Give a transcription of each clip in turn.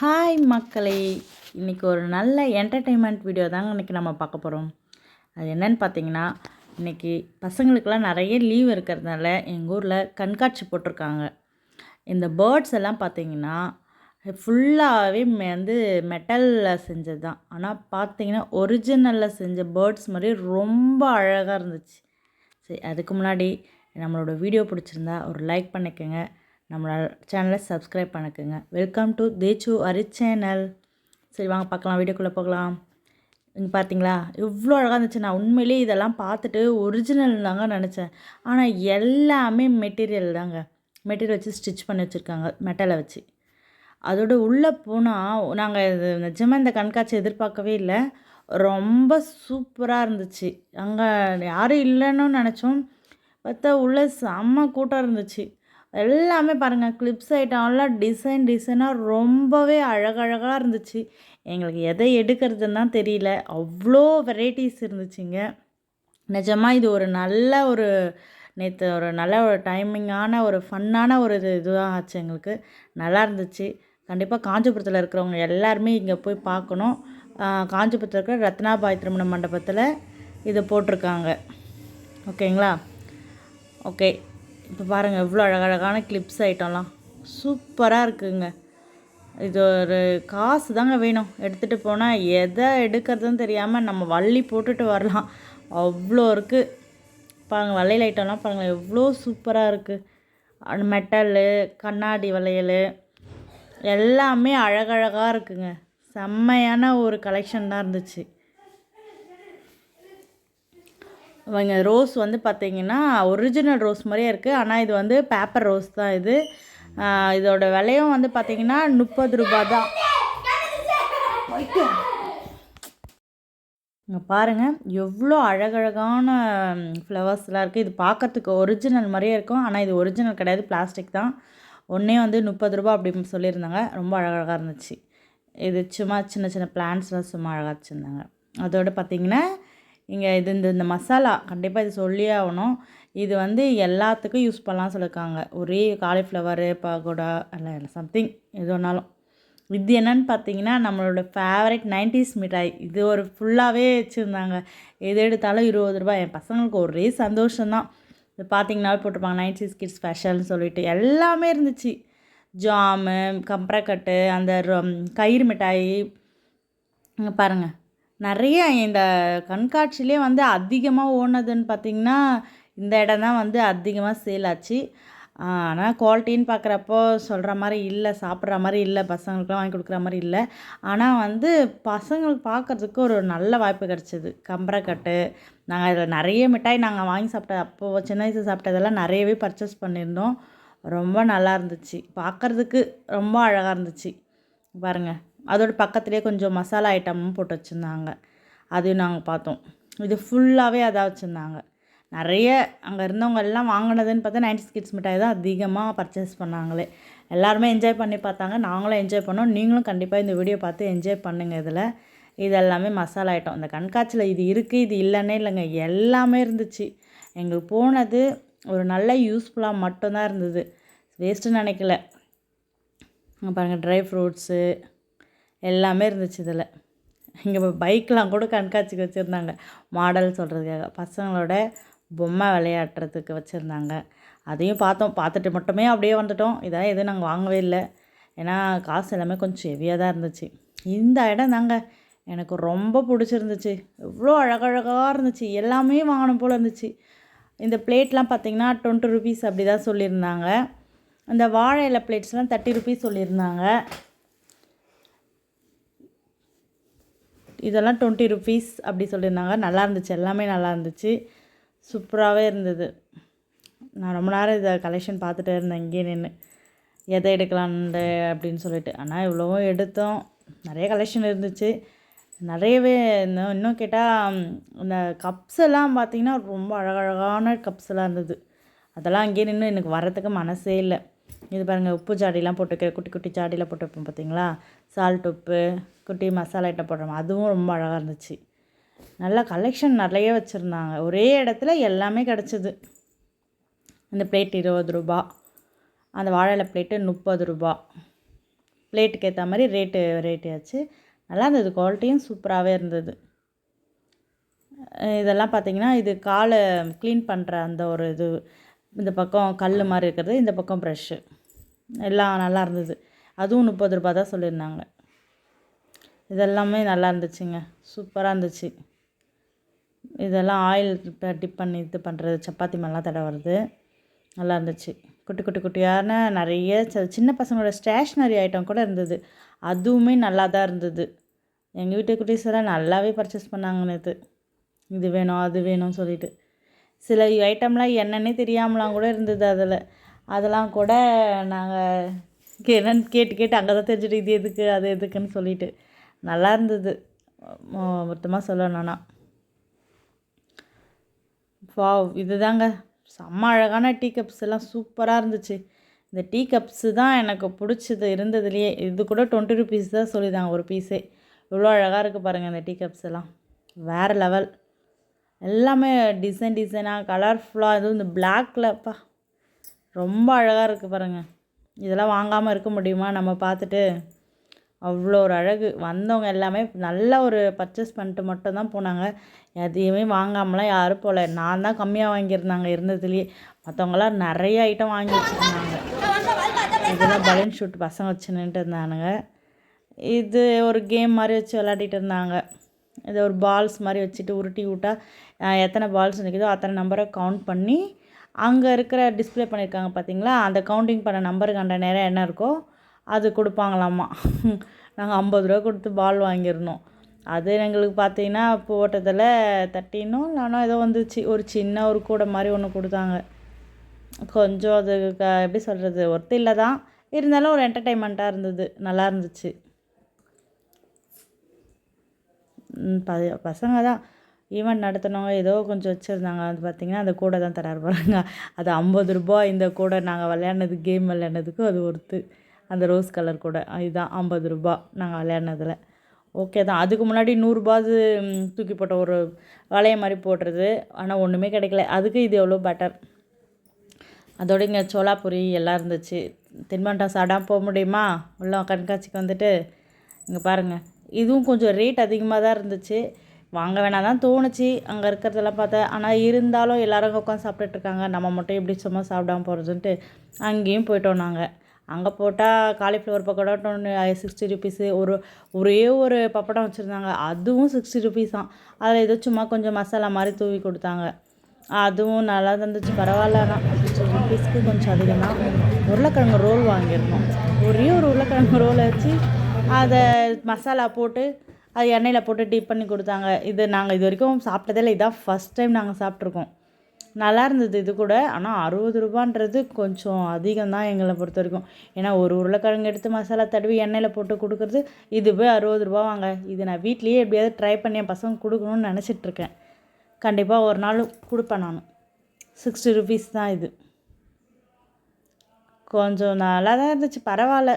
Hi மக்களே. இன்றைக்கி ஒரு நல்ல என்டர்டெயின்மெண்ட் வீடியோ தாங்க இன்றைக்கி நம்ம பார்க்க போகிறோம் அது என்னன்னு பார்த்தீங்கன்னா இன்றைக்கி பசங்களுக்கெல்லாம் நிறைய லீவ் இருக்கிறதுனால எங்கள் ஊரில் கண்காட்சி போட்டிருக்காங்க. இந்த பேர்ட்ஸ் எல்லாம் பார்த்தீங்கன்னா ஃபுல்லாகவே வந்து மெட்டலில் செஞ்சது தான். ஆனால் பார்த்தீங்கன்னா ஒரிஜினலில் செஞ்ச பேர்ட்ஸ் மாதிரி ரொம்ப அழகாக இருந்துச்சு. சரி அதுக்கு முன்னாடி நம்மளோட வீடியோ பிடிச்சிருந்தா ஒரு லைக் பண்ணிக்கோங்க. நம்மளோட சேனலை சப்ஸ்கிரைப் பண்ணிக்கோங்க. வெல்கம் டு தேச்சு அரி சேனல் சரி வாங்க பார்க்கலாம் வீடியோக்குள்ளே போகலாம். இங்கே பார்த்தீங்களா இவ்வளோ அழகாக இருந்துச்சு. நான் உண்மையிலேயே இதெல்லாம் பார்த்துட்டு ஒரிஜினல் தாங்க நினச்சேன். ஆனால் எல்லாமே மெட்டீரியல் தாங்க. மெட்டீரியல் வச்சு ஸ்டிச் பண்ணி வச்சுருக்காங்க மெட்டலை வச்சு. அதோட உள்ளே போனால் நாங்கள் இது நிஜமாக இந்த கண்காட்சி எதிர்பார்க்கவே இல்லை. ரொம்ப சூப்பராக இருந்துச்சு. அங்கே யாரும் இல்லைன்னு நினச்சோம். பார்த்தா உள்ளே செம்ம கூட்டம் இருந்துச்சு. எல்லாமே பாருங்கள் கிளிப்ஸ் ஐட்டம்லாம் டிசைன் டிசைனாக ரொம்பவே அழகழகாக இருந்துச்சு. எங்களுக்கு எதை எடுக்கிறதுன்னு தான் தெரியல. அவ்வளோ வெரைட்டிஸ் இருந்துச்சுங்க. நிஜமாக இது ஒரு நல்ல ஒரு நேற்று ஒரு நல்ல ஒரு டைமிங்கான ஒரு ஃபன்னான ஒரு இது இதுவாக ஆச்சு எங்களுக்கு. நல்லா இருந்துச்சு. கண்டிப்பாக காஞ்சிபுரத்தில் இருக்கிறவங்க எல்லாருமே இங்கே போய் பார்க்கணும். காஞ்சிபுரத்தில் இருக்கிற ரத்னாபாய் திருமண மண்டபத்தில் இதை போட்டிருக்காங்க. ஓகேங்களா? ஓகே. இப்போ பாருங்கள் எவ்வளோ அழகழகான கிளிப்ஸ் ஐட்டம்லாம் சூப்பராக இருக்குங்க. இது ஒரு காசு தாங்க வேணும். எடுத்துகிட்டு போனால் எதை எடுக்கிறதுன்னு தெரியாமல் நம்ம வள்ளி போட்டுட்டு வரலாம். அவ்வளோ இருக்குது பாருங்கள் வளையல் ஐட்டம்லாம் பாருங்கள் எவ்வளோ சூப்பராக இருக்குது மெட்டலு கண்ணாடி வளையல் எல்லாமே அழகழகாக இருக்குங்க. செம்மையான ஒரு கலெக்ஷன் தான் இருந்துச்சு. இவங்க ரோஸ் வந்து பார்த்திங்கன்னா ஒரிஜினல் ரோஸ் மாதிரியே இருக்குது ஆனால் இது வந்து பேப்பர் ரோஸ் தான் இது. இதோட விலையும் வந்து பார்த்திங்கன்னா முப்பது ரூபா தான். இங்கே பாருங்கள் எவ்வளோ அழகழகான ஃப்ளவர்ஸ்லாம் இருக்குது இது பார்க்கறதுக்கு ஒரிஜினல் மாதிரியே இருக்கும். ஆனால் இது ஒரிஜினல் கிடையாது பிளாஸ்டிக் தான். ஒன்றே வந்து முப்பது ரூபா அப்படின்னு சொல்லியிருந்தாங்க. ரொம்ப அழகழகாக இருந்துச்சு. இது சும்மா சின்ன சின்ன பிளான்ஸ்லாம் சும்மா அழகாக வச்சுருந்தாங்க. அதோடு பார்த்திங்கன்னா இங்கே இது இந்த இந்த மசாலா கண்டிப்பாக இது சொல்லியே ஆகணும். இது வந்து எல்லாத்துக்கும் யூஸ் பண்ணலாம் சொல்லியிருக்காங்க ஒரே காலிஃப்ளவரு பகோடா இல்லை சம்திங் எது ஒன்றாலும் இது என்னன்னு பார்த்தீங்கன்னா நம்மளோட ஃபேவரட் நைன்டிஸ் மிட்டாய். இது ஒரு ஃபுல்லாகவே வச்சுருந்தாங்க. எது எடுத்தாலும் இருபது ரூபாய். என் பசங்களுக்கு ஒரே சந்தோஷம்தான். இது பார்த்தீங்கனாவே போட்டிருப்பாங்க நைன்டிஸ் கிட்ஸ் ஸ்பெஷல்னு சொல்லிட்டு. எல்லாமே இருந்துச்சு. ஜாமு கம்பரக்கட்டு அந்த கயிறு மிட்டாய். இங்கே பாருங்கள் நிறைய இந்த கண்காட்சியிலே வந்து அதிகமாக ஓடினதுன்னு பார்த்திங்கன்னா இந்த இடம் தான் வந்து அதிகமாக சேல் ஆச்சு. ஆனால் குவாலிட்டின்னு பார்க்குறப்போ சொல்கிற மாதிரி இல்லை சாப்பிட்ற மாதிரி இல்லை பசங்களுக்குலாம் வாங்கி கொடுக்குற மாதிரி இல்லை. ஆனால் வந்து பசங்களுக்கு பார்க்குறதுக்கு ஒரு நல்ல வாய்ப்பு கிடச்சிது. கம்பரக்கட்டு. நாங்கள் இதில் நிறைய மிட்டாய் நாங்கள் வாங்கி சாப்பிட்ட அப்போது சின்ன வயசு சாப்பிட்டதெல்லாம் நிறையவே பர்ச்சேஸ் பண்ணியிருந்தோம். ரொம்ப நல்லா இருந்துச்சு. பார்க்குறதுக்கு ரொம்ப அழகாக இருந்துச்சு. பாருங்கள் அதோட பக்கத்துலேயே கொஞ்சம் மசாலா ஐட்டமும் போட்டு வச்சுருந்தாங்க. அதையும் நாங்கள் பார்த்தோம். இது ஃபுல்லாகவே அதாக வச்சுருந்தாங்க. நிறைய அங்கே இருந்தவங்க எல்லாம் வாங்கினதுன்னு பார்த்தா நைன்டி கிட்ஸ் மிட்டாய் தான் அதிகமாக பர்ச்சேஸ் பண்ணாங்களே. எல்லாருமே என்ஜாய் பண்ணி பார்த்தாங்க. நாங்களும் என்ஜாய் பண்ணோம். நீங்களும் கண்டிப்பாக இந்த வீடியோ பார்த்து என்ஜாய் பண்ணுங்கள் இதில். இது எல்லாமே மசாலா ஐட்டம். இந்த கண்காட்சியில் இது இருக்குது இது இல்லைன்னே இல்லைங்க. எல்லாமே இருந்துச்சு. எங்களுக்கு போனது ஒரு நல்ல யூஸ்ஃபுல்லாக மட்டும்தான் இருந்தது. வேஸ்ட்டுன்னு நினைக்கல. பாருங்கள் ட்ரை ஃப்ரூட்ஸு எல்லாமே இருந்துச்சு இதில். இங்கே பைக்கெலாம் கூட கண்காட்சிக்கு வச்சுருந்தாங்க. மாடல் சொல்கிறதுக்காக. பசங்களோட பொம்மை விளையாடுறதுக்கு வச்சுருந்தாங்க. அதையும் பார்த்தோம். பார்த்துட்டு மட்டுமே அப்படியே வந்துட்டோம். இதான் எதுவும் நாங்கள் வாங்கவே இல்லை. ஏன்னா காசு எல்லாமே கொஞ்சம் ஹெவியாக தான் இருந்துச்சு. இந்த இடம் தாங்க எனக்கு ரொம்ப பிடிச்சிருந்துச்சு. எவ்வளோ அழகழகாக இருந்துச்சு. எல்லாமே வாங்கணும் போல் இருந்துச்சு. இந்த பிளேட்லாம் பார்த்திங்கன்னா டுவெண்ட்டி ருபீஸ் அப்படி தான் சொல்லியிருந்தாங்க. அந்த வாழை இலை பிளேட்ஸ்லாம் தேர்ட்டி ருபீஸ் சொல்லியிருந்தாங்க. இதெல்லாம் டுவெண்ட்டி ருபீஸ் அப்படி சொல்லியிருந்தாங்க. நல்லா இருந்துச்சு. எல்லாமே நல்லா இருந்துச்சு. சூப்பராகவே இருந்தது. நான் ரொம்ப நேரம் இதை கலெக்ஷன் பார்த்துட்டே இருந்தேன். இங்கேயே நின்று எதை எடுக்கலான்னு அப்படின்னு சொல்லிட்டு. ஆனால் இவ்வளோவும் எடுத்தோம். நிறைய கலெக்ஷன் இருந்துச்சு. நிறையவே இன்னும் இன்னும் கேட்டால் இந்த கப்ஸ் எல்லாம் பார்த்திங்கன்னா ரொம்ப அழகழகான கப்ஸ் எல்லாம் இருந்தது. அதெல்லாம் அங்கேயே நின்று எனக்கு வரத்துக்கு மனசே இல்லை. இது பாருங்கள் உப்பு ஜாடிலாம் போட்டு குட்டி குட்டி ஜாடியில் போட்டு வைப்போம் பார்த்தீங்களா சால்ட் உப்பு குட்டி மசாலா ஐட்டம் போடுறோம் அதுவும் ரொம்ப அழகாக இருந்துச்சு. நல்லா கலெக்ஷன் நிறைய வச்சுருந்தாங்க. ஒரே இடத்துல எல்லாமே கிடச்சிது. இந்த பிளேட் இருபது ரூபா. அந்த வாழை பிளேட்டு முப்பது ரூபா. பிளேட்டுக்கு ஏற்ற மாதிரி ரேட்டு ரேட்டு ஆச்சு. நல்லா இருந்தது. குவாலிட்டியும் சூப்பராகவே இருந்தது. இதெல்லாம் பார்த்தீங்கன்னா இது காலை க்ளீன் பண்ணுற அந்த ஒரு இது இந்த பக்கம் கல் மாதிரி இருக்கிறது இந்த பக்கம் ப்ரெஷ்ஷு எல்லாம் நல்லா இருந்தது. அதுவும் முப்பது ரூபா தான் சொல்லியிருந்தாங்க. இதெல்லாமே நல்லா இருந்துச்சுங்க. சூப்பராக இருந்துச்சு. இதெல்லாம் ஆயில் டிப் பண்ணி இது பண்ணுறது சப்பாத்தி மாதிரிலாம் தடவுறது வருது நல்லா இருந்துச்சு. குட்டி குட்டி குட்டியான நிறைய ச- சின்ன பசங்களோட ஸ்டேஷ்னரி ஐட்டம் கூட இருந்தது. அதுவுமே நல்லா தான் இருந்தது. எங்கள் வீட்டு குட்டீஸ் எல்லாம் நல்லாவே பர்ச்சேஸ் பண்ணாங்க நேற்று இது வேணும் அது வேணும்னு சொல்லிட்டு. சில ஐட்டம்லாம் என்னன்னே தெரியாமலாம் கூட இருந்தது அதில். அதெல்லாம் கூட நாங்கள் என்னன்னு கேட்டு கேட்டு அங்கே தான் தெரிஞ்சுட்டு இது எதுக்கு அது எதுக்குன்னு சொல்லிட்டு. நல்லா இருந்தது. மொத்தமாக சொல்லணும்னா வாவ் இதுதாங்க. செம்ம அழகான டீ கப்ஸ் எல்லாம் சூப்பராக இருந்துச்சு. இந்த டீ கப்ஸு தான் எனக்கு பிடிச்சது இருந்ததுலேயே. இது கூட டுவெண்ட்டி ருபீஸ் தான் சொல்லிதாங்க ஒரு பீஸே இவ்வளோ அழகாக இருக்குது பாருங்கள் இந்த டீ கப்ஸ் எல்லாம். வேறு லெவல் எல்லாமே டிசைன் டிசைனாக கலர்ஃபுல்லாக அதுவும் இந்த பிளாக்லப்பா ரொம்ப அழகாக இருக்குது பாருங்கள் இதெல்லாம் வாங்காமல் இருக்க முடியுமா? நம்ம பார்த்துட்டு அவ்வளோ ஒரு அழகு. வந்தவங்க எல்லாமே நல்ல ஒரு பர்ச்சேஸ் பண்ணிட்டு மட்டும் தான் போனாங்க. எதையுமே வாங்காமலாம் யாரும் போகல. நான் தான் கம்மியாக வாங்கியிருந்தாங்க இருந்ததுலேயே. மற்றவங்களாம் நிறைய ஐட்டம் வாங்கி வச்சுருந்தாங்க. இதெல்லாம் பலூன் ஷூட் பசங்க வச்சு நின்றுட்டு இருந்தானுங்க. இது ஒரு கேம் மாதிரி வச்சு விளையாடிட்டு இருந்தாங்க. இதை ஒரு பால்ஸ் மாதிரி வச்சுட்டு உருட்டி விட்டா எத்தனை பால்ஸ் நிற்கிதோ அத்தனை நம்பரை கவுண்ட் பண்ணி அங்கே இருக்கிற டிஸ்ப்ளே பண்ணியிருக்காங்க பார்த்தீங்களா அந்த கவுண்டிங் பண்ண நம்பருக்கு அந்த நேரம் என்ன இருக்கோ அது கொடுப்பாங்களாமா? நாங்கள் ஐம்பது ரூபா கொடுத்து பால் வாங்கியிருந்தோம் அது எங்களுக்கு பார்த்தீங்கன்னா போட்டதில் தட்டினோ இல்லைனா ஏதோ வந்துச்சு. ஒரு சின்ன ஒரு கூடை மாதிரி ஒன்று கொடுத்தாங்க. கொஞ்சம் அது க எப்படி சொல்கிறது ஒர்த்து இல்லை தான் இருந்தாலும் ஒரு என்டர்டைன்மெண்ட்டாக இருந்தது. நல்லா இருந்துச்சு. ப பசங்க தான் ஈவெண்ட் நடத்தினவங்க ஏதோ கொஞ்சம் வச்சுருந்தாங்க. அது பார்த்திங்கன்னா அந்த கூடை தான் தராரு பாருங்க. அது ஐம்பது ரூபா இந்த கூடை நாங்கள் விளையாடினது கேம் விளையாடினதுக்கு அது ஒர்த்து. அந்த ரோஸ் கலர் கூடை. இதுதான் ஐம்பது ரூபா நாங்கள் விளையாடினதில். ஓகே தான். அதுக்கு முன்னாடி நூறுரூபாது தூக்கி போட்ட ஒரு வளைய மாதிரி போடுறது. ஆனால் ஒன்றுமே கிடைக்கல. அதுக்கு இது எவ்வளோ பெட்டர் அதோட இங்கே சோலாபுரி எல்லாம் இருந்துச்சு. தின்பண்டம் சாப்பிடாம போக முடியுமா? உள்ள கண்காட்சிக்கு வந்துட்டு இங்கே பாருங்கள் இதுவும் கொஞ்சம் ரேட் அதிகமாக தான் இருந்துச்சு. வாங்க வேணாம் தான் தோணுச்சு. அங்கே இருக்கிறதெல்லாம் பார்த்தா ஆனால் இருந்தாலும் எல்லாரும் உட்காந்து சாப்பிட்டுட்ருக்காங்க நம்ம மட்டும் எப்படி சும்மா சாப்பிடாம போகிறதுன்ட்டு அங்கேயும் போயிட்டோம் நாங்கள் அங்கே போட்டால் காலிஃப்ளவர் பக்கோடா சிக்ஸ்டி ருபீஸு ஒரு ஒரே ஒரு பப்படம் வச்சுருந்தாங்க. அதுவும் சிக்ஸ்டி ருபீஸ் தான். அதில் ஏதோ சும்மா கொஞ்சம் மசாலா மாதிரி தூவி கொடுத்தாங்க. அதுவும் நல்லா தான் இருந்துச்சு பரவாயில்ல தான் சிக்ஸ்டி ருபீஸ்க்கு கொஞ்சம் அதிகமாக உருளைக்கிழங்கு ரோல் வாங்கியிருந்தோம். ஒரே ஒரு உருளைக்கிழங்கு ரோலை வச்சு அதை மசாலா போட்டு அது எண்ணெயில் போட்டு டிப் பண்ணி கொடுத்தாங்க. இது நாங்கள் இது வரைக்கும் சாப்பிட்டதே இல்லை. இதான் ஃபஸ்ட் டைம் நாங்கள் சாப்பிட்ருக்கோம் நல்லா இருந்தது இது கூட. ஆனால் அறுபது ரூபான்றது கொஞ்சம் அதிகம் தான் எங்களை பொறுத்த வரைக்கும். ஏன்னா ஒரு உருளைக்கிழங்கு எடுத்து மசாலா தடவி எண்ணெயில் போட்டு கொடுக்குறது இது போய் அறுபது ரூபா வாங்க. இது நான் வீட்லேயே எப்படியாவது ட்ரை பண்ணி என் பசங்க கொடுக்கணும்னு நினச்சிட்ருக்கேன் கண்டிப்பாக ஒரு நாள் கொடுப்பேன் நான். சிக்ஸ்டி ருபீஸ் தான் இது. கொஞ்சம் நல்லா தான் இருந்துச்சு. பரவாயில்ல.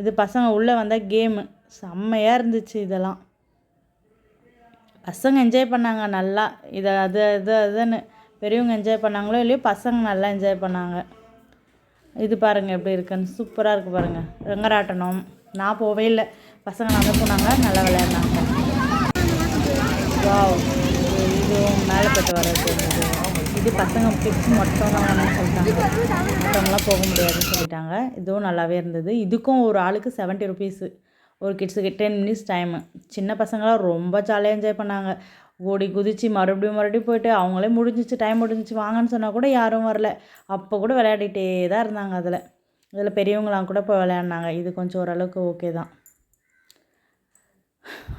இது பசங்க உள்ளே வந்த கேமு. செம்மையாக இருந்துச்சு இதெல்லாம். பசங்க என்ஜாய் பண்ணாங்க நல்லா. இதை அது அது அதுன்னு. பெரியவங்க என்ஜாய் பண்ணாங்களோ இல்லையோ பசங்க நல்லா என்ஜாய் பண்ணாங்க. இது பாருங்கள் எப்படி இருக்குன்னு. சூப்பராக இருக்குது பாருங்கள் ரங்கராட்டனம். நான் போவே இல்லை. பசங்க நல்லா போனாங்க நல்லா விளையாடினாங்க. வாவ் இதுவும் மேலே போட்டு வர்றது. இது பசங்க கிட்ஸ் மட்டும் தான் சொல்லிட்டாங்க. போக முடியாதுன்னு சொல்லிட்டாங்க. இதுவும் நல்லாவே இருந்தது. இதுக்கும் ஒரு ஆளுக்கு செவன்ட்டி ருபீஸு ஒரு கிட்ஸுக்கு டென் மினிட்ஸ் டைமு சின்ன பசங்களாம் ரொம்ப ஜாலியாக என்ஜாய் பண்ணாங்க. ஓடி குதிச்சு மறுபடியும் மறுபடியும் போயிட்டு அவங்களே முடிஞ்சிச்சு டைம் முடிஞ்சிச்சு வாங்கன்னு சொன்னால் கூட யாரும் வரல. அப்போ கூட விளையாடிட்டே தான் இருந்தாங்க அதில். இதில் பெரியவங்களாம் கூட போய் விளையாடினாங்க. இது கொஞ்சம் ஓரளவுக்கு ஓகே தான்.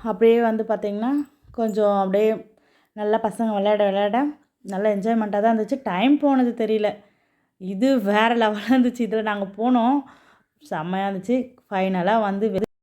அப்படியே வந்து பார்த்திங்கன்னா கொஞ்சம் அப்படியே நல்லா பசங்க விளையாட விளையாட நல்லா என்ஜாய்மெண்ட்டாக தான் இருந்துச்சு. டைம் போனது தெரியல. இது வேறு லெவலாக இருந்துச்சு. இதில் நாங்கள் போனோம். செம்மையாக இருந்துச்சு. ஃபைனலாக வந்து